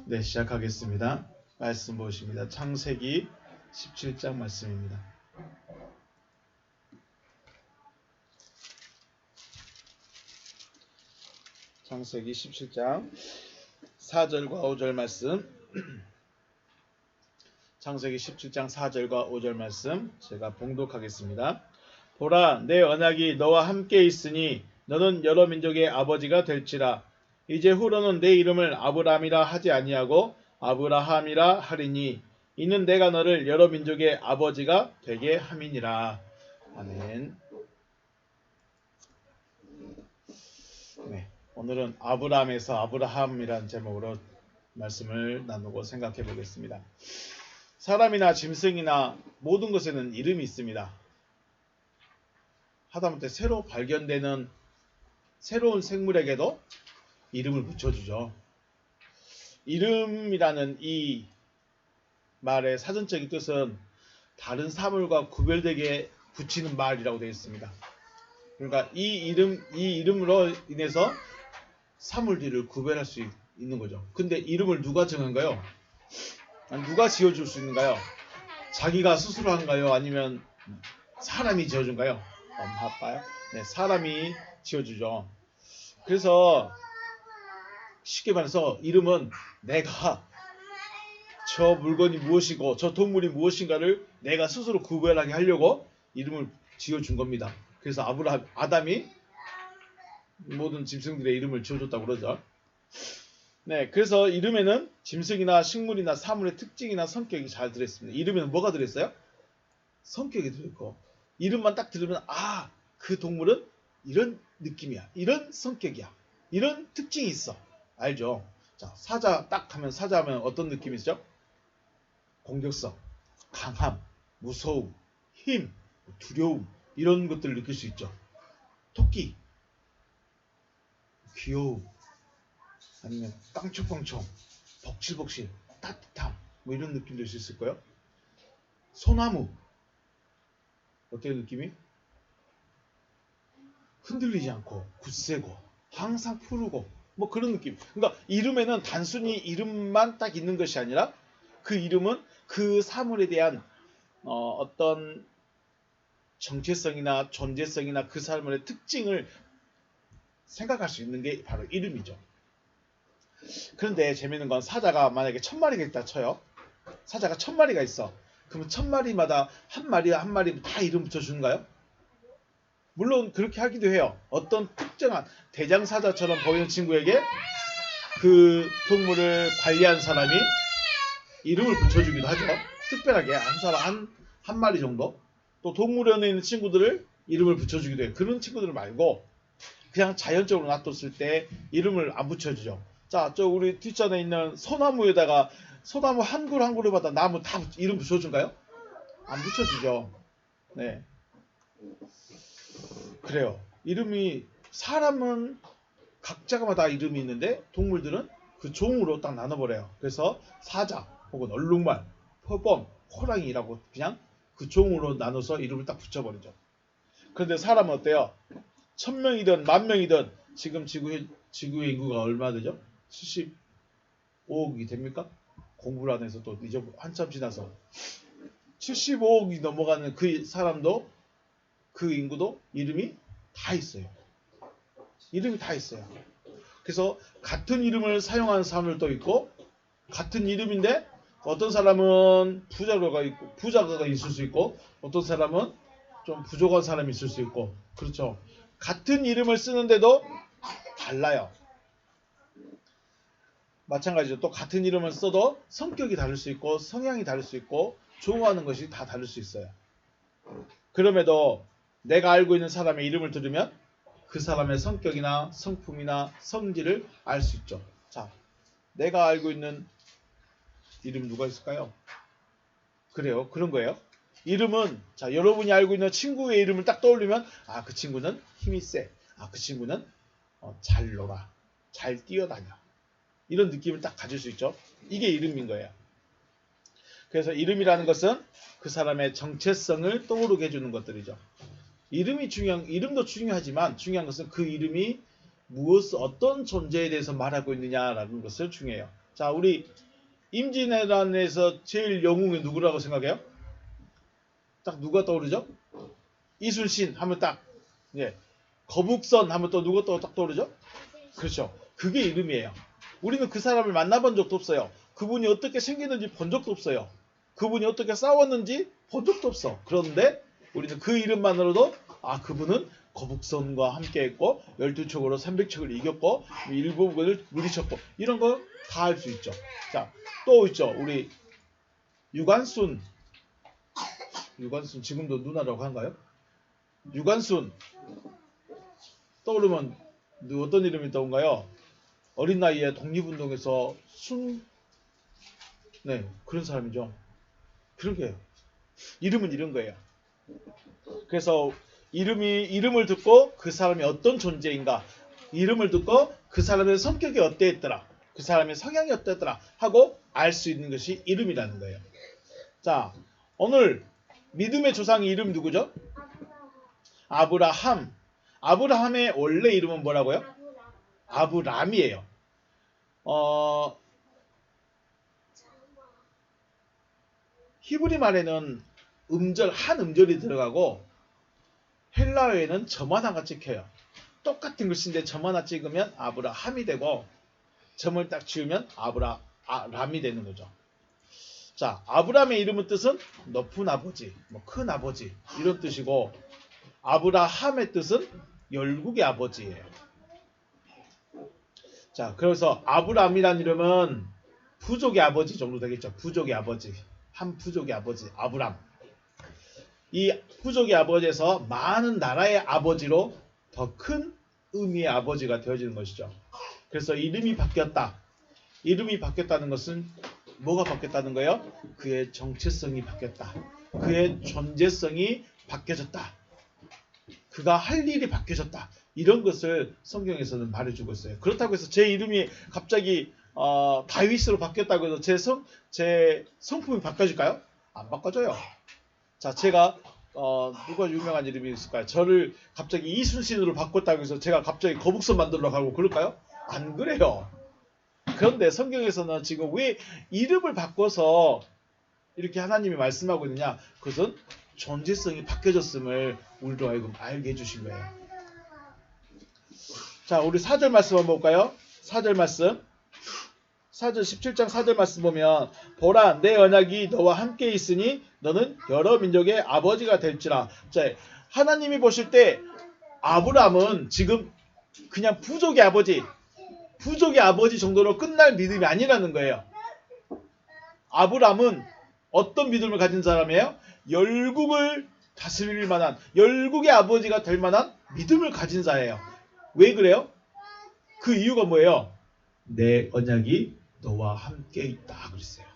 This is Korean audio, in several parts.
네, 시작하겠습니다. 말씀 보십니다. 창세기 17장 말씀입니다. 창세기 17장 4절과 5절 말씀. 창세기 17장 4절과 5절 말씀 제가 봉독하겠습니다. 보라 내 언약이 너와 함께 있으니 너는 여러 민족의 아버지가 될지라 이제 후로는 내 이름을 아브람이라 하지 아니하고 아브라함이라 하리니 이는 내가 너를 여러 민족의 아버지가 되게 함이니라. 아멘. 네, 오늘은 아브람에서 아브라함이라는 제목으로 말씀을 나누고 생각해 보겠습니다. 사람이나 짐승이나 모든 것에는 이름이 있습니다. 하다못해 새로 발견되는 새로운 생물에게도 이름을 붙여주죠. 이름이라는 이 말의 사전적인 뜻은 다른 사물과 구별되게 붙이는 말이라고 되어 있습니다. 그러니까 이 이름, 이 이름으로 인해서 사물들을 구별할 수 있는 거죠. 근데 이름을 누가 정한가요? 누가 지어줄 수 있는가요? 자기가 스스로 한가요? 아니면 사람이 지어준가요? 엄마, 아빠요? 네, 사람이 지어주죠. 그래서 쉽게 말해서 이름은 내가 저 물건이 무엇이고 저 동물이 무엇인가를 내가 스스로 구별하게 하려고 이름을 지어준 겁니다. 그래서 아브라 아담이 모든 짐승들의 이름을 지어줬다고 그러죠. 네, 그래서 이름에는 짐승이나 식물이나 사물의 특징이나 성격이 잘 들어있습니다. 이름에는 뭐가 들어있어요? 성격이 들어있고 이름만 딱 들으면 아, 그 동물은 이런 느낌이야. 이런 성격이야. 이런 특징이 있어. 알죠? 자, 사자 딱 하면 사자 하면 어떤 느낌이죠? 공격성, 강함, 무서움, 힘, 두려움 이런 것들을 느낄 수 있죠. 토끼, 귀여움, 아니면 깡총깡총, 벅실벅실, 따뜻함 뭐 이런 느낌도 있을 수 있고요. 소나무 어때요 느낌이? 흔들리지 않고 굳세고 항상 푸르고 뭐 그런 느낌. 그러니까 이름에는 단순히 이름만 딱 있는 것이 아니라 그 이름은 그 사물에 대한 어, 떤 정체성이나 존재성이나 그 사물의 특징을 생각할 수 있는 게 바로 이름이죠. 그런데 재밌는 건 사자가 만약에 천 마리가 있다 쳐요. 사자가 천 마리가 있어. 그러면 천 마리마다 한 마리 한 마리 다 이름 붙여주는가요? 물론 그렇게 하기도 해요. 어떤 특정한 대장사자처럼 보이는 친구에게 그 동물을 관리한 사람이 이름을 붙여주기도 하죠. 특별하게 한 사람 한, 한 마리 정도. 또 동물원에 있는 친구들을 이름을 붙여주기도 해요. 그런 친구들 말고 그냥 자연적으로 놔뒀을 때 이름을 안 붙여주죠. 자, 저 우리 뒷전에 있는 소나무에다가 소나무 한 그루 한 그루마다 나무 다 이름 붙여준가요? 안 붙여주죠. 네. 그래요. 이름이 사람은 각자마다 이름이 있는데 동물들은 그 종으로 딱 나눠버려요. 그래서 사자 혹은 얼룩말, 표범, 호랑이라고 그냥 그 종으로 나눠서 이름을 딱 붙여버리죠. 그런데 사람은 어때요? 천 명이든 만 명이든 지금 지구의, 지구의 인구가 얼마 되죠? 75억이 됩니까? 공부를 안 해서 또 이제 한참 지나서 75억이 넘어가는 그 사람도 그 인구도 이름이 다 있어요. 이름이 다 있어요. 그래서 같은 이름을 사용하는 사람들도 있고 같은 이름인데 어떤 사람은 부자가 있고 부자가 있을 수 있고 어떤 사람은 좀 부족한 사람이 있을 수 있고 그렇죠. 같은 이름을 쓰는데도 달라요. 마찬가지로 또 같은 이름을 써도 성격이 다를 수 있고 성향이 다를 수 있고 좋아하는 것이 다 다를 수 있어요. 그럼에도 내가 알고 있는 사람의 이름을 들으면 그 사람의 성격이나 성품이나 성질을 알 수 있죠. 자, 내가 알고 있는 이름 누가 있을까요? 그래요. 그런 거예요. 이름은 자 여러분이 알고 있는 친구의 이름을 딱 떠올리면 아 그 친구는 힘이 세. 아 그 친구는 어, 잘 놀아. 잘 뛰어다녀. 이런 느낌을 딱 가질 수 있죠. 이게 이름인 거예요. 그래서 이름이라는 것은 그 사람의 정체성을 떠오르게 해주는 것들이죠. 이름이 중요한 이름도 중요하지만 중요한 것은 그 이름이 무엇 어떤 존재에 대해서 말하고 있느냐라는 것을 중요해요. 자, 우리 임진왜란에서 제일 영웅이 누구라고 생각해요? 딱 누가 떠오르죠? 이순신 하면 딱 예. 거북선 하면 또 누가 또 딱 떠오르죠? 그렇죠. 그게 이름이에요. 우리는 그 사람을 만나본 적도 없어요. 그분이 어떻게 생기는지 본 적도 없어요. 그분이 어떻게 싸웠는지 본 적도 없어. 그런데 우리는 그 이름만으로도 아 그분은 거북선과 함께했고 12척으로 300척을 이겼고 일부분을 물리쳤고 이런 거다알수 있죠. 자 또 있죠. 우리 유관순 유관순 지금도 누나라고 한가요? 유관순 떠오르면 누- 어떤 이름이 떠온가요? 어린 나이에 독립운동에서 순, 네, 그런 사람이죠. 그런 게요. 이름은 이런 거예요. 그래서 이름이, 이름을 듣고 그 사람이 어떤 존재인가, 이름을 듣고 그 사람의 성격이 어땠더라, 그 사람의 성향이 어땠더라 하고 알 수 있는 것이 이름이라는 거예요. 자, 오늘 믿음의 조상의 이름 누구죠? 아브라함. 아브라함의 원래 이름은 뭐라고요? 아브람이에요. 어, 히브리 말에는 음절 한 음절이 들어가고 헬라어에는 점 하나가 찍혀요. 똑같은 글씨인데 점 하나 찍으면 아브라함이 되고 점을 딱 지으면 아브라 아람이 되는 거죠. 자, 아브람의 이름의 뜻은 높은 아버지, 뭐 큰 아버지 이런 뜻이고 아브라함의 뜻은 열국의 아버지예요. 자, 그래서 아브람이란 이름은 부족의 아버지 정도 되겠죠. 부족의 아버지. 한 부족의 아버지, 아브람. 이 부족의 아버지에서 많은 나라의 아버지로 더 큰 의미의 아버지가 되어지는 것이죠. 그래서 이름이 바뀌었다. 이름이 바뀌었다는 것은 뭐가 바뀌었다는 거예요? 그의 정체성이 바뀌었다. 그의 존재성이 바뀌어졌다. 그가 할 일이 바뀌어졌다. 이런 것을 성경에서는 말해주고 있어요. 그렇다고 해서 제 이름이 갑자기 어, 다윗으로 바뀌었다고 해서 제 성, 제 성품이 바꿔질까요? 안 바꿔져요. 자, 제가 어, 누가 유명한 이름이 있을까요? 저를 갑자기 이순신으로 바꿨다고 해서 제가 갑자기 거북선 만들러 가고 그럴까요? 안 그래요. 그런데 성경에서는 지금 왜 이름을 바꿔서 이렇게 하나님이 말씀하고 있느냐? 그것은 존재성이 바뀌어졌음을 우리로 하여금 알게 해주신 거예요. 자, 우리 4절 말씀 한번 볼까요? 4절 말씀. 4절 17장 4절 말씀 보면 보라 내 언약이 너와 함께 있으니 너는 여러 민족의 아버지가 될지라. 자, 하나님이 보실 때 아브람은 지금 그냥 부족의 아버지, 부족의 아버지 정도로 끝날 믿음이 아니라는 거예요. 아브람은 어떤 믿음을 가진 사람이에요? 열국을 다스릴 만한, 열국의 아버지가 될 만한 믿음을 가진 자예요. 왜 그래요? 그 이유가 뭐예요? 내 언약이 너와 함께 있다 그랬어요.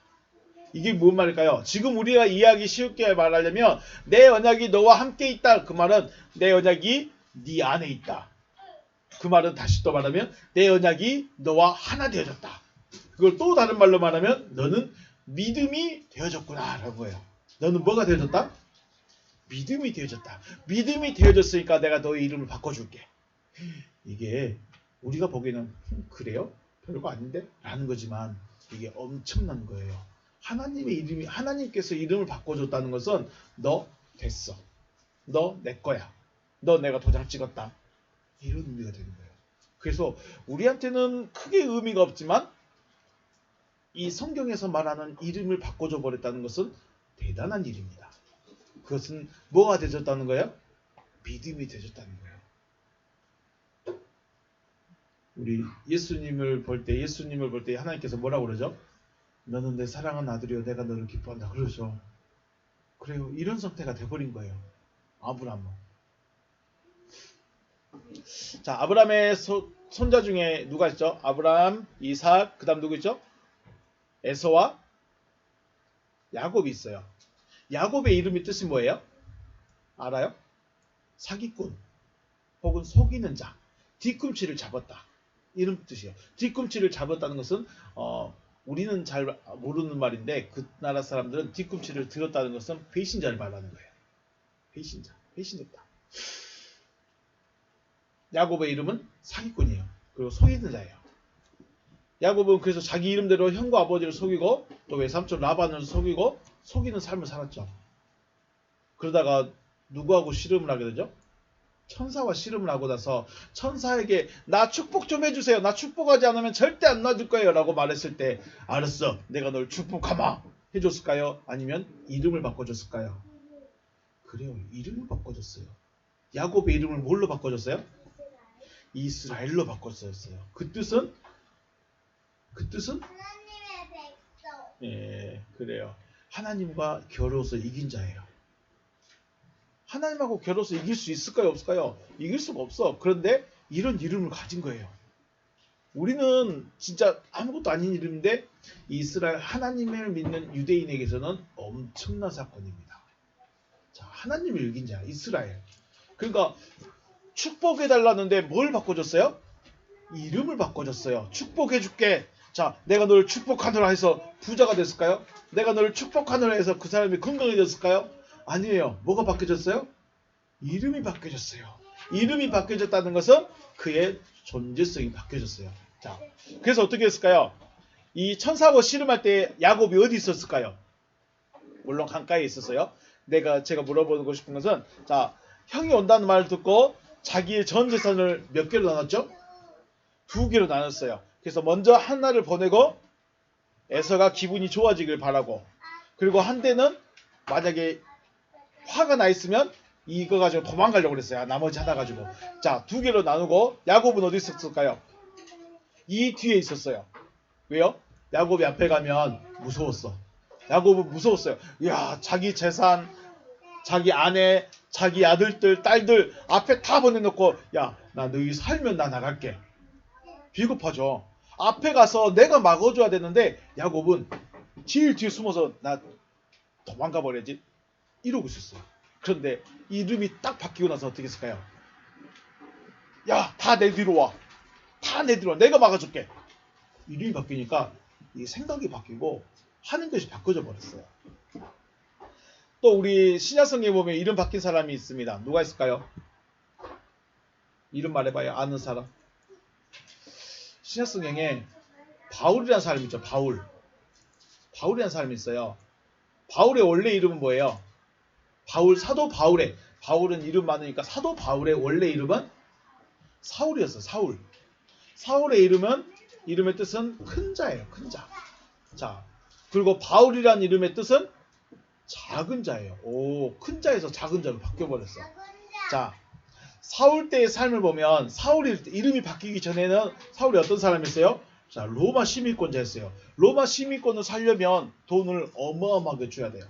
이게 뭔 말일까요? 지금 우리가 이해하기 쉽게 말하려면 내 언약이 너와 함께 있다 그 말은 내 언약이 네 안에 있다. 그 말은 다시 또 말하면 내 언약이 너와 하나 되어졌다. 그걸 또 다른 말로 말하면 너는 믿음이 되어졌구나라는 거예요. 너는 뭐가 되어졌다? 믿음이 되어졌다. 믿음이 되어졌으니까 내가 너의 이름을 바꿔줄게. 이게 우리가 보기에는 음, 그래요? 별거 아닌데? 라는 거지만 이게 엄청난 거예요. 하나님의 이름이 하나님께서 이름을 바꿔줬다는 것은 너 됐어. 너 내 거야. 너 내가 도장 찍었다. 이런 의미가 되는 거예요. 그래서 우리한테는 크게 의미가 없지만 이 성경에서 말하는 이름을 바꿔줘 버렸다는 것은 대단한 일입니다. 그것은 뭐가 되졌다는 거예요? 믿음이 되졌다는 거예요. 우리 예수님을 볼 때 예수님을 볼 때 하나님께서 뭐라고 그러죠? 너는 내 사랑하는 아들이요 내가 너를 기뻐한다 그러죠. 그래요. 이런 상태가 돼버린 거예요. 아브라함은. 자 아브라함의 소- 손자 중에 누가 있죠? 아브라함, 이삭, 그 다음 누구 있죠? 에서와 야곱이 있어요. 야곱의 이름이 뜻이 뭐예요? 알아요? 사기꾼 혹은 속이는 자, 뒤꿈치를 잡았다. 이런 뜻이에요. 뒤꿈치를 잡았다는 것은 어, 우리는 잘 모르는 말인데 그 나라 사람들은 뒤꿈치를 들었다는 것은 배신자를 말하는 거예요. 배신자, 배신했다. 야곱의 이름은 사기꾼이에요. 그리고 속이는 자예요. 야곱은 그래서 자기 이름대로 형과 아버지를 속이고 또 외삼촌 라반을 속이고 속이는 삶을 살았죠. 그러다가 누구하고 씨름을 하게 되죠? 천사와 씨름을 하고 나서 천사에게 나 축복 좀 해주세요. 나 축복하지 않으면 절대 안 놔줄 거예요. 라고 말했을 때 알았어. 내가 널 축복하마. 해줬을까요? 아니면 이름을 바꿔줬을까요? 그래요. 이름을 바꿔줬어요. 야곱의 이름을 뭘로 바꿔줬어요? 이스라엘로 바꿨어요. 그 뜻은 그 뜻은 하나님의 백성. 예, 그래요. 하나님과 겨루어서 이긴 자예요. 하나님하고 겨루어서 이길 수 있을까요? 없을까요? 이길 수가 없어. 그런데 이런 이름을 가진 거예요. 우리는 진짜 아무것도 아닌 이름인데 이스라엘 하나님을 믿는 유대인에게서는 엄청난 사건입니다. 자, 하나님을 이긴 자, 이스라엘. 그러니까 축복해 달라는데 뭘 바꿔줬어요? 이름을 바꿔줬어요. 축복해 줄게. 자, 내가 너를 축복하노라 해서 부자가 됐을까요? 내가 너를 축복하노라 해서 그 사람이 건강해졌을까요? 아니에요. 뭐가 바뀌어졌어요? 이름이 바뀌어졌어요. 이름이 바뀌어졌다는 것은 그의 존재성이 바뀌어졌어요. 자, 그래서 어떻게 했을까요? 이 천사하고 씨름할 때 야곱이 어디 있었을까요? 물론 강가에 있었어요. 내가 제가 물어보고 싶은 것은 자, 형이 온다는 말을 듣고 자기의 전 재산을 몇 개로 나눴죠? 두 개로 나눴어요. 그래서 먼저 하나를 보내고 에서가 기분이 좋아지길 바라고 그리고 한 대는 만약에 화가 나 있으면 이거 가지고 도망가려고 그랬어요. 아, 나머지 하나 가지고 자 두 개로 나누고 야곱은 어디 있었을까요? 이 뒤에 있었어요. 왜요? 야곱이 앞에 가면 무서웠어. 야곱은 무서웠어요. 야 자기 재산, 자기 아내, 자기 아들들, 딸들 앞에 다 보내놓고 야 나 너희 살면 나 나갈게. 비겁하죠. 앞에 가서 내가 막아줘야 되는데 야곱은 제일 뒤에 숨어서 나 도망가 버려야지 이러고 있었어요. 그런데 이름이 딱 바뀌고 나서 어떻게 했을까요? 야, 다 내 뒤로 와. 다 내 뒤로 와. 내가 막아줄게. 이름이 바뀌니까 이 생각이 바뀌고 하는 것이 바꿔져 버렸어요. 또 우리 신약성경에 보면 이름 바뀐 사람이 있습니다. 누가 있을까요? 이름 말해봐요. 아는 사람. 신약성경에 바울이라는 사람이 있죠. 바울. 바울이라는 사람이 있어요. 바울의 원래 이름은 뭐예요? 바울 사도 바울의 바울은 이름 많으니까 사도 바울의 원래 이름은 사울이었어. 사울. 사울의 이름은 이름의 뜻은 큰 자예요. 큰 자. 자. 그리고 바울이라는 이름의 뜻은 작은 자예요. 오, 큰 자에서 작은 자로 바뀌어 버렸어. 자, 사울 때의 삶을 보면 사울이 이름이 바뀌기 전에는 사울이 어떤 사람이었어요? 자, 로마 시민권자였어요. 로마 시민권을 살려면 돈을 어마어마하게 줘야 돼요.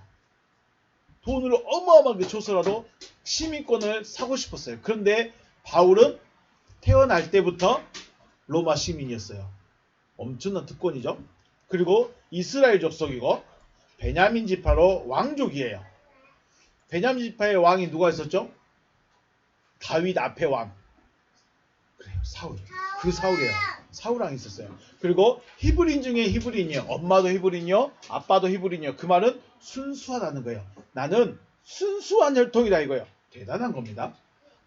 돈을 어마어마하게 줘서라도 시민권을 사고 싶었어요. 그런데 바울은 태어날 때부터 로마 시민이었어요. 엄청난 특권이죠. 그리고 이스라엘 족속이고 베냐민 지파로 왕족이에요. 베냐민 지파의 왕이 누가 있었죠? 다윗 앞에 왕. 그래요. 사울. 그 사울이에요. 사울왕이 있었어요. 그리고 히브리인 중에 히브리인이요. 엄마도 히브리인이요. 아빠도 히브리인이요. 그 말은 순수하다는 거예요. 나는 순수한 혈통이다 이거예요. 대단한 겁니다.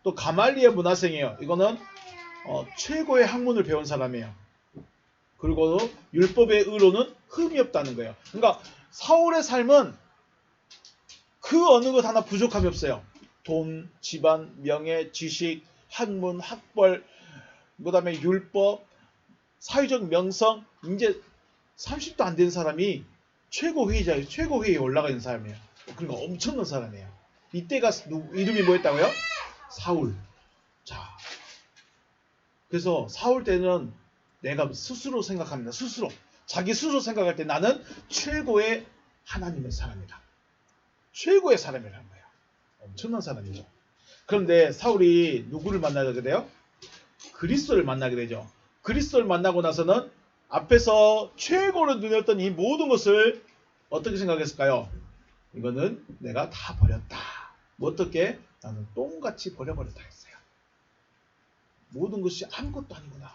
또 가말리의 문화생이에요. 이거는 어, 최고의 학문을 배운 사람이에요. 그리고 율법의 의로는 흠이 없다는 거예요. 그러니까 사울의 삶은 그 어느 것 하나 부족함이 없어요. 돈, 집안, 명예, 지식, 학문, 학벌, 그 다음에 율법, 사회적 명성, 이제 30도 안 된 사람이 최고 회의자예요. 최고 회의에 올라가 있는 사람이에요. 그러니까 엄청난 사람이에요. 이때가 누- 이름이 뭐였다고요? 사울. 자, 그래서 사울 때는 내가 스스로 생각합니다. 스스로. 자기 스스로 생각할 때 나는 최고의 하나님의 사람이다. 최고의 사람이라는 거예요. 엄청난 사람이죠. 그런데 사울이 누구를 만나게 돼요? 그리스도를 만나게 되죠. 그리스도를 만나고 나서는 앞에서 최고로 떴던 이 모든 것을 어떻게 생각했을까요? 이거는 내가 다 버렸다. 뭐 어떻게? 나는 똥같이 버려버렸다 했어요. 모든 것이 아무것도 아니구나.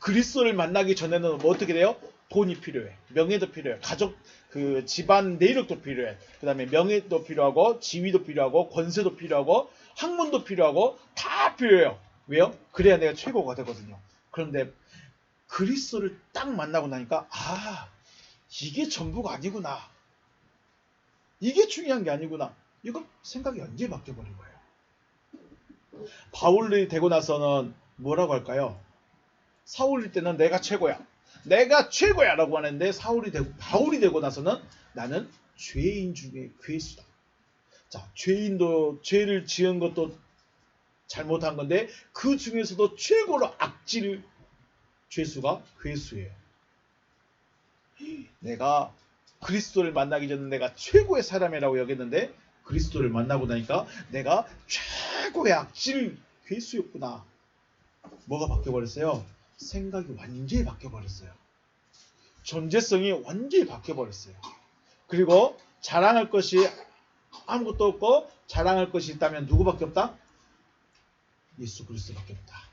그리스도를 만나기 전에는 뭐 어떻게 돼요? 돈이 필요해. 명예도 필요해. 가족, 그 집안 내력도 필요해. 그 다음에 명예도 필요하고, 지위도 필요하고, 권세도 필요하고, 학문도 필요하고, 다 필요해요. 왜요? 그래야 내가 최고가 되거든요. 그런데 그리스도를 딱 만나고 나니까 아 이게 전부가 아니구나. 이게 중요한 게 아니구나. 이거 생각이 언제 바뀌어 버린 거예요. 바울이 되고 나서는 뭐라고 할까요? 사울일 때는 내가 최고야. 내가 최고야 라고 하는데 사울이 되고 바울이 되고 나서는 나는 죄인 중에 괴수다. 자, 죄인도 죄를 지은 것도 잘못한 건데 그 중에서도 최고로 악질 죄수가 괴수예요. 내가 그리스도를 만나기 전에 내가 최고의 사람이라고 여겼는데 그리스도를 만나고 나니까 내가 최고의 악질 괴수였구나. 뭐가 바뀌어 버렸어요? 생각이 완전히 바뀌어 버렸어요. 존재성이 완전히 바뀌어 버렸어요. 그리고 자랑할 것이 아무것도 없고 자랑할 것이 있다면 누구밖에 없다? 예수 그리스도밖에 없다.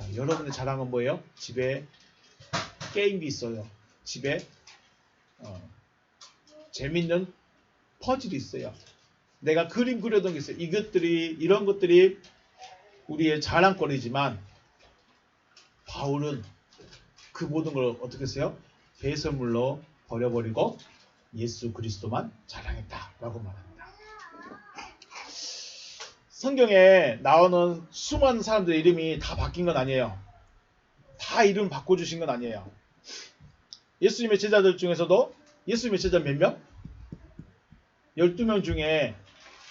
자, 여러분의 자랑은 뭐예요? 집에 게임기 있어요. 집에 어, 재밌는 퍼즐이 있어요. 내가 그림 그려둔 게 있어요. 이것들이 이런 것들이 우리의 자랑거리지만 바울은 그 모든 걸 어떻게 했어요? 배설물로 버려버리고 예수 그리스도만 자랑했다라고 말합니다. 성경에 나오는 수많은 사람들의 이름이 다 바뀐 건 아니에요. 다 이름 바꿔주신 건 아니에요. 예수님의 제자들 중에서도 예수님의 제자 몇 명? 12명 중에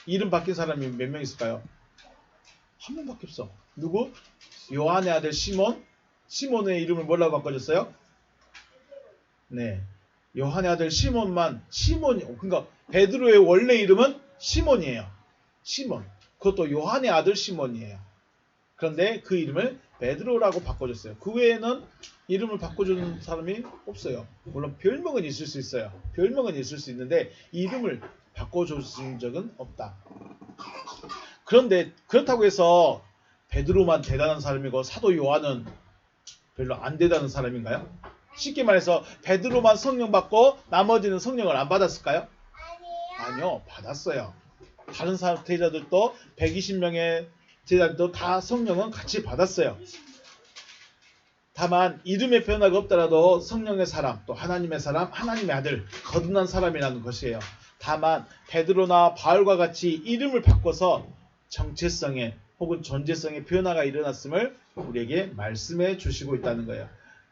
이름 바뀐 사람이 몇 명 있을까요? 한 명밖에 없어. 누구? 요한의 아들 시몬. 시몬의 이름을 뭐라고 바꿔줬어요? 네. 요한의 아들 시몬만 시몬이 그러니까 베드로의 원래 이름은 시몬이에요. 시몬. 그것도 요한의 아들 시몬이에요. 그런데 그 이름을 베드로라고 바꿔줬어요. 그 외에는 이름을 바꿔주는 사람이 없어요. 물론 별명은 있을 수 있어요. 별명은 있을 수 있는데 이름을 바꿔줬은 적은 없다. 그런데 그렇다고 해서 베드로만 대단한 사람이고 사도 요한은 별로 안 대단한 사람인가요? 쉽게 말해서 베드로만 성령 받고 나머지는 성령을 안 받았을까요? 아니요. 아니요, 받았어요. 다른 사- 제자들도 120명의 제자들도 다 성령은 같이 받았어요. 다만 이름의 변화가 없더라도 성령의 사람, 또 하나님의 사람, 하나님의 아들, 거듭난 사람이라는 것이에요. 다만 베드로나 바울과 같이 이름을 바꿔서 정체성에 혹은 존재성의 변화가 일어났음을 우리에게 말씀해 주시고 있다는 거예요.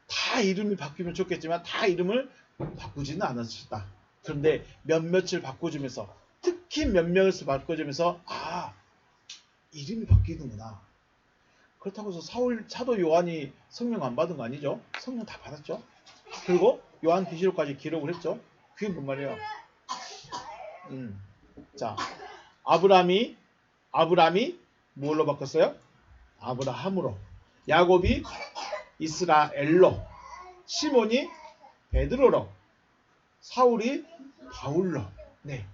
다 이름이 바뀌면 좋겠지만 다 이름을 바꾸지는 않았다. 그런데 몇몇을 바꿔주면서 특히 몇 명을 바꿔주면서 아 이름이 바뀌는구나. 그렇다고 해서 사울 사도 요한이 성령 안 받은 거 아니죠? 성령 다 받았죠. 그리고 요한 계시록까지 기록을 했죠. 그게 뭔 말이에요? 음. 자, 아브라함이 아브라함이 뭘로 바꿨어요? 아브라함으로. 야곱이 이스라엘로. 시몬이 베드로로. 사울이 바울로. 네.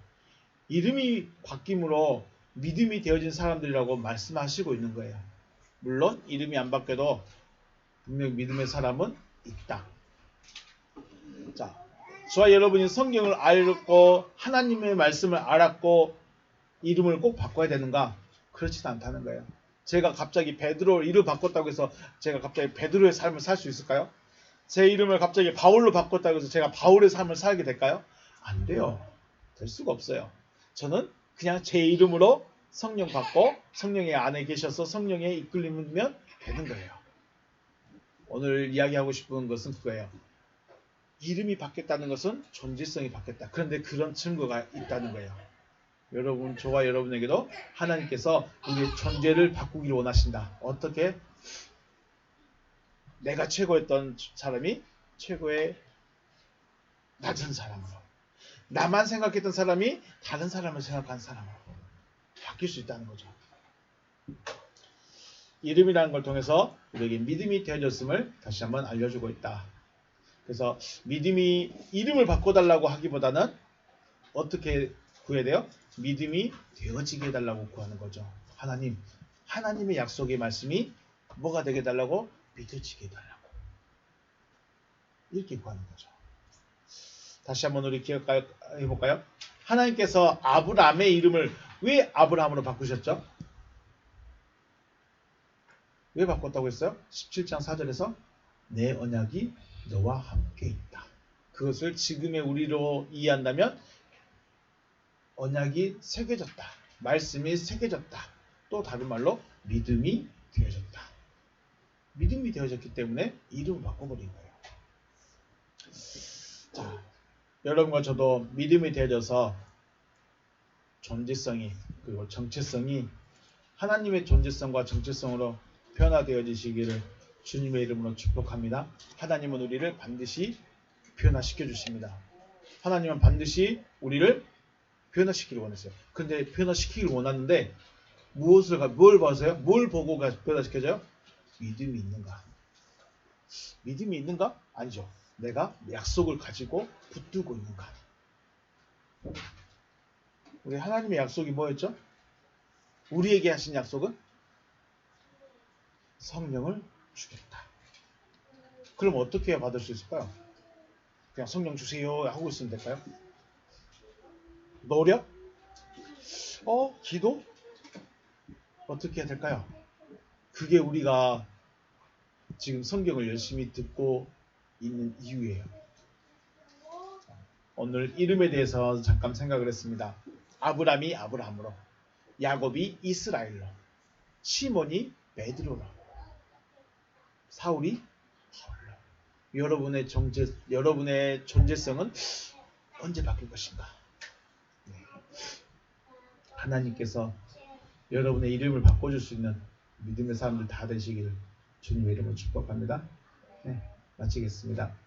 이름이 바뀜으로 믿음이 되어진 사람들이라고 말씀하시고 있는 거예요. 물론 이름이 안 바뀌어도 분명 믿음의 사람은 있다. 자, 저와 여러분이 성경을 알고 하나님의 말씀을 알았고 이름을 꼭 바꿔야 되는가? 그렇지는 않다는 거예요. 제가 갑자기 베드로 이름 바꿨다고 해서 제가 갑자기 베드로의 삶을 살 수 있을까요? 제 이름을 갑자기 바울로 바꿨다고 해서 제가 바울의 삶을 살게 될까요? 안 돼요. 될 수가 없어요. 저는 그냥 제 이름으로 성령 받고 성령의 안에 계셔서 성령에 이끌리면 되는 거예요. 오늘 이야기하고 싶은 것은 그거예요. 이름이 바뀌었다는 것은 존재성이 바뀌었다. 그런데 그런 증거가 있다는 거예요. 여러분, 저와 여러분에게도 하나님께서 우리의 존재를 바꾸기를 원하신다. 어떻게? 내가 최고였던 사람이 최고의 낮은 사람으로. 나만 생각했던 사람이 다른 사람을 생각한 사람으로 바뀔 수 있다는 거죠. 이름이라는 걸 통해서 우리에게 믿음이 되어졌음을 다시 한번 알려주고 있다. 그래서 믿음이 이름을 바꿔달라고 하기보다는 어떻게 구해야 돼요? 믿음이 되어지게 해달라고 구하는 거죠. 하나님, 하나님의 약속의 말씀이 뭐가 되게 해달라고? 믿어지게 해달라고. 이렇게 구하는 거죠. 다시 한번 우리 기억해 볼까요? 하나님께서 아브라함의 이름을 왜 아브라함으로 바꾸셨죠? 왜 바꿨다고 했어요? 17장 4절에서 내 언약이 너와 함께 있다. 그것을 지금의 우리로 이해한다면 언약이 새겨졌다. 말씀이 새겨졌다. 또 다른 말로 믿음이 되어졌다. 믿음이 되어졌기 때문에 이름을 바꿔버린 거예요. 자, 여러분과 저도 믿음이 되어져서 존재성이 그리고 정체성이 하나님의 존재성과 정체성으로 변화되어지시기를 주님의 이름으로 축복합니다. 하나님은 우리를 반드시 변화시켜 주십니다. 하나님은 반드시 우리를 변화시키길 원했어요. 근데 변화시키길 원하는데 무엇을 가, 뭘 봐서요? 뭘 보고 가- 변화시켜져요? 믿음이 있는가? 믿음이 있는가? 아니죠. 내가 약속을 가지고 붙들고 있는가? 우리 하나님의 약속이 뭐였죠? 우리에게 하신 약속은 성령을 주겠다. 그럼 어떻게 받을 수 있을까요? 그냥 성령 주세요 하고 있으면 될까요? 노력? 어? 기도? 어떻게 해야 될까요? 그게 우리가 지금 성경을 열심히 듣고 있는 이유예요. 오늘 이름에 대해서 잠깐 생각을 했습니다. 아브람이 아브라함으로, 야곱이 이스라엘로, 시몬이 베드로로, 사울이 바울로. 여러분의 정체, 여러분의 존재성은 언제 바뀔 것인가? 네. 하나님께서 여러분의 이름을 바꿔줄 수 있는 믿음의 사람들 다 되시기를 주님의 이름으로 축복합니다. 네, 마치겠습니다.